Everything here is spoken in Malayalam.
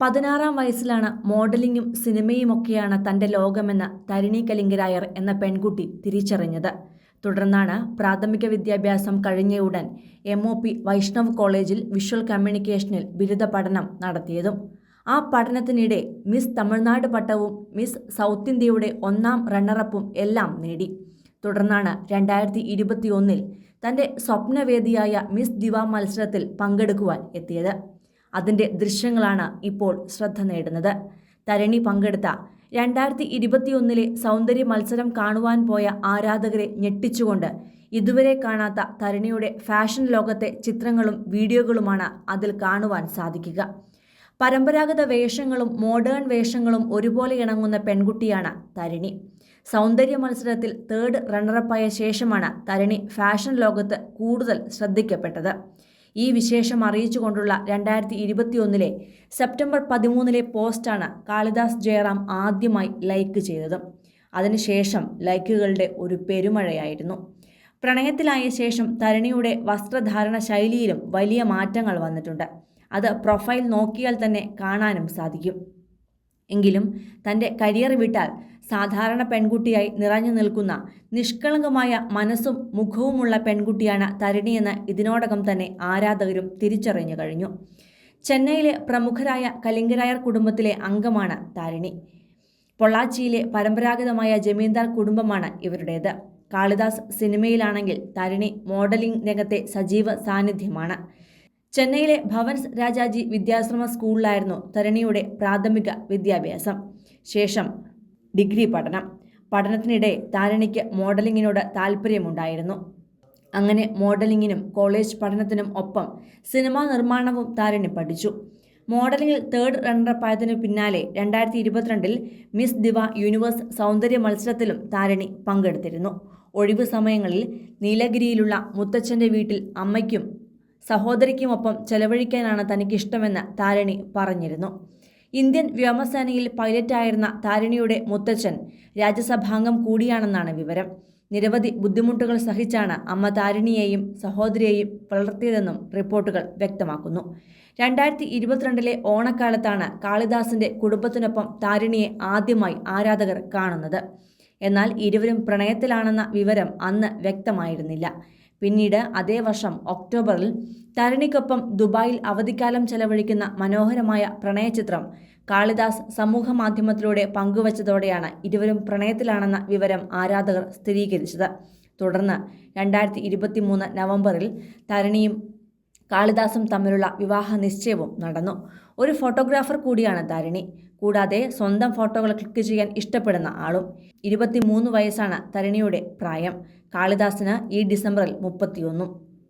പതിനാറാം വയസ്സിലാണ് മോഡലിംഗും സിനിമയുമൊക്കെയാണ് തന്റെ ലോകമെന്ന് തരിണി കലിംഗരായർ എന്ന പെൺകുട്ടി തിരിച്ചറിഞ്ഞത്. തുടർന്നാണ് പ്രാഥമിക വിദ്യാഭ്യാസം കഴിഞ്ഞയുടൻ എം ഒ പി വൈഷ്ണവ് കോളേജിൽ വിഷ്വൽ കമ്മ്യൂണിക്കേഷനിൽ ബിരുദ പഠനം നടത്തിയതും ആ പഠനത്തിനിടെ മിസ് തമിഴ്നാട് പട്ടവും മിസ് സൗത്ത് ഇന്ത്യയുടെ ഒന്നാം റണ്ണറപ്പും എല്ലാം നേടി. തുടർന്നാണ് രണ്ടായിരത്തി ഇരുപത്തിയൊന്നിൽ തന്റെ സ്വപ്നവേദിയായ മിസ് ദിവ മത്സരത്തിൽ പങ്കെടുക്കുവാൻ എത്തിയത്. അതിന്റെ ദൃശ്യങ്ങളാണ് ഇപ്പോൾ ശ്രദ്ധ നേടുന്നത്. തരണി പങ്കെടുത്ത രണ്ടായിരത്തി ഇരുപത്തിയൊന്നിലെ സൗന്ദര്യ മത്സരം കാണുവാൻ പോയ ആരാധകരെ ഞെട്ടിച്ചുകൊണ്ട് ഇതുവരെ കാണാത്ത തരണിയുടെ ഫാഷൻ ലോകത്തെ ചിത്രങ്ങളും വീഡിയോകളുമാണ് അതിൽ കാണുവാൻ സാധിക്കുക. പരമ്പരാഗത വേഷങ്ങളും മോഡേൺ വേഷങ്ങളും ഒരുപോലെ ഇണങ്ങുന്ന പെൺകുട്ടിയാണ് തരണി. സൗന്ദര്യ മത്സരത്തിൽ തേർഡ് റണ്ണറപ്പായ ശേഷമാണ് തരണി ഫാഷൻ ലോകത്ത് കൂടുതൽ ശ്രദ്ധിക്കപ്പെട്ടത്. ഈ വിശേഷം അറിയിച്ചുകൊണ്ടുള്ള രണ്ടായിരത്തി ഇരുപത്തിയൊന്നിലെ സെപ്റ്റംബർ പതിമൂന്നിലെ പോസ്റ്റാണ് കാളിദാസ് ജയറാം ആദ്യമായി ലൈക്ക് ചെയ്തത്. അതിനുശേഷം ലൈക്കുകളുടെ ഒരു പെരുമഴയായിരുന്നു. പ്രണയത്തിലായ ശേഷം തരണിയുടെ വസ്ത്രധാരണ ശൈലിയിലും വലിയ മാറ്റങ്ങൾ വന്നിട്ടുണ്ട്. അത് പ്രൊഫൈൽ നോക്കിയാൽ തന്നെ കാണാനും സാധിക്കും. എങ്കിലും തന്റെ കരിയർ വിട്ടാൽ സാധാരണ പെൺകുട്ടിയായി നിറഞ്ഞു നിൽക്കുന്ന നിഷ്കളങ്കമായ മനസ്സും മുഖവുമുള്ള പെൺകുട്ടിയാണ് തരിണിയെന്ന് ഇതിനോടകം തന്നെ ആരാധകരും തിരിച്ചറിഞ്ഞു കഴിഞ്ഞു. ചെന്നൈയിലെ പ്രമുഖരായ കലിംഗരായർ കുടുംബത്തിലെ അംഗമാണ് താരിണി. പൊള്ളാച്ചിയിലെ പരമ്പരാഗതമായ ജമീന്ദാർ കുടുംബമാണ് ഇവരുടേത്. കാളിദാസ് സിനിമയിലാണെങ്കിൽ തരിണി മോഡലിംഗ് രംഗത്തെ സജീവ സാന്നിധ്യമാണ്. ചെന്നൈയിലെ ഭവൻസ് രാജാജി വിദ്യാശ്രമ സ്കൂളിലായിരുന്നു തരണിയുടെ പ്രാഥമിക വിദ്യാഭ്യാസം. ശേഷം ഡിഗ്രി പഠനം. പഠനത്തിനിടെ താരണിക്ക് മോഡലിങ്ങിനോട് താല്പര്യമുണ്ടായിരുന്നു അങ്ങനെ മോഡലിങ്ങിനും കോളേജ് പഠനത്തിനും ഒപ്പം സിനിമാ നിർമ്മാണവും താരണി പഠിച്ചു. മോഡലിംഗിൽ തേർഡ് റണ്ണറപ്പായതിനു പിന്നാലെ രണ്ടായിരത്തി ഇരുപത്തിരണ്ടിൽ മിസ് ദിവ യൂണിവേഴ്സ് സൗന്ദര്യ മത്സരത്തിലും താരണി പങ്കെടുത്തിരുന്നു. ഒഴിവു സമയങ്ങളിൽ നീലഗിരിയിലുള്ള മുത്തച്ഛന്റെ വീട്ടിൽ അമ്മയ്ക്കും സഹോദരിക്കുമൊപ്പം ചെലവഴിക്കാനാണ് തനിക്കിഷ്ടമെന്ന് താരിണി പറഞ്ഞിരുന്നു. ഇന്ത്യൻ വ്യോമസേനയിൽ പൈലറ്റായിരുന്ന താരിണിയുടെ മുത്തച്ഛൻ രാജ്യസഭാംഗം കൂടിയാണെന്നാണ് വിവരം. നിരവധി ബുദ്ധിമുട്ടുകൾ സഹിച്ചാണ് അമ്മ താരിണിയെയും സഹോദരിയെയും വളർത്തിയതെന്നും റിപ്പോർട്ടുകൾ വ്യക്തമാക്കുന്നു. രണ്ടായിരത്തി ഇരുപത്തിരണ്ടിലെ ഓണക്കാലത്താണ് കാളിദാസിന്റെ കുടുംബത്തിനൊപ്പം താരിണിയെ ആദ്യമായി ആരാധകർ കാണുന്നത്. എന്നാൽ ഇരുവരും പ്രണയത്തിലാണെന്ന വിവരം അന്ന് വ്യക്തമായിരുന്നില്ല. പിന്നീട് അതേ വർഷം ഒക്ടോബറിൽ തരണിക്കൊപ്പം ദുബായിൽ അവധിക്കാലം ചെലവഴിക്കുന്ന മനോഹരമായ പ്രണയചിത്രം കാളിദാസ് സമൂഹ മാധ്യമത്തിലൂടെ പങ്കുവച്ചതോടെയാണ് ഇരുവരും പ്രണയത്തിലാണെന്ന വിവരം ആരാധകർ സ്ഥിരീകരിച്ചത്. തുടർന്ന് രണ്ടായിരത്തി നവംബറിൽ തരണിയും കാളിദാസും തമ്മിലുള്ള വിവാഹ നിശ്ചയവും നടന്നു. ഒരു ഫോട്ടോഗ്രാഫർ കൂടിയാണ് താരിണി കൂടാതെ സ്വന്തം ഫോട്ടോകൾ ക്ലിക്ക് ചെയ്യാൻ ഇഷ്ടപ്പെടുന്ന ആളും. ഇരുപത്തിമൂന്ന് വയസ്സാണ് തരണിയുടെ പ്രായം. കാളിദാസിന് ഈ ഡിസംബറിൽ മുപ്പത്തിയൊന്നും.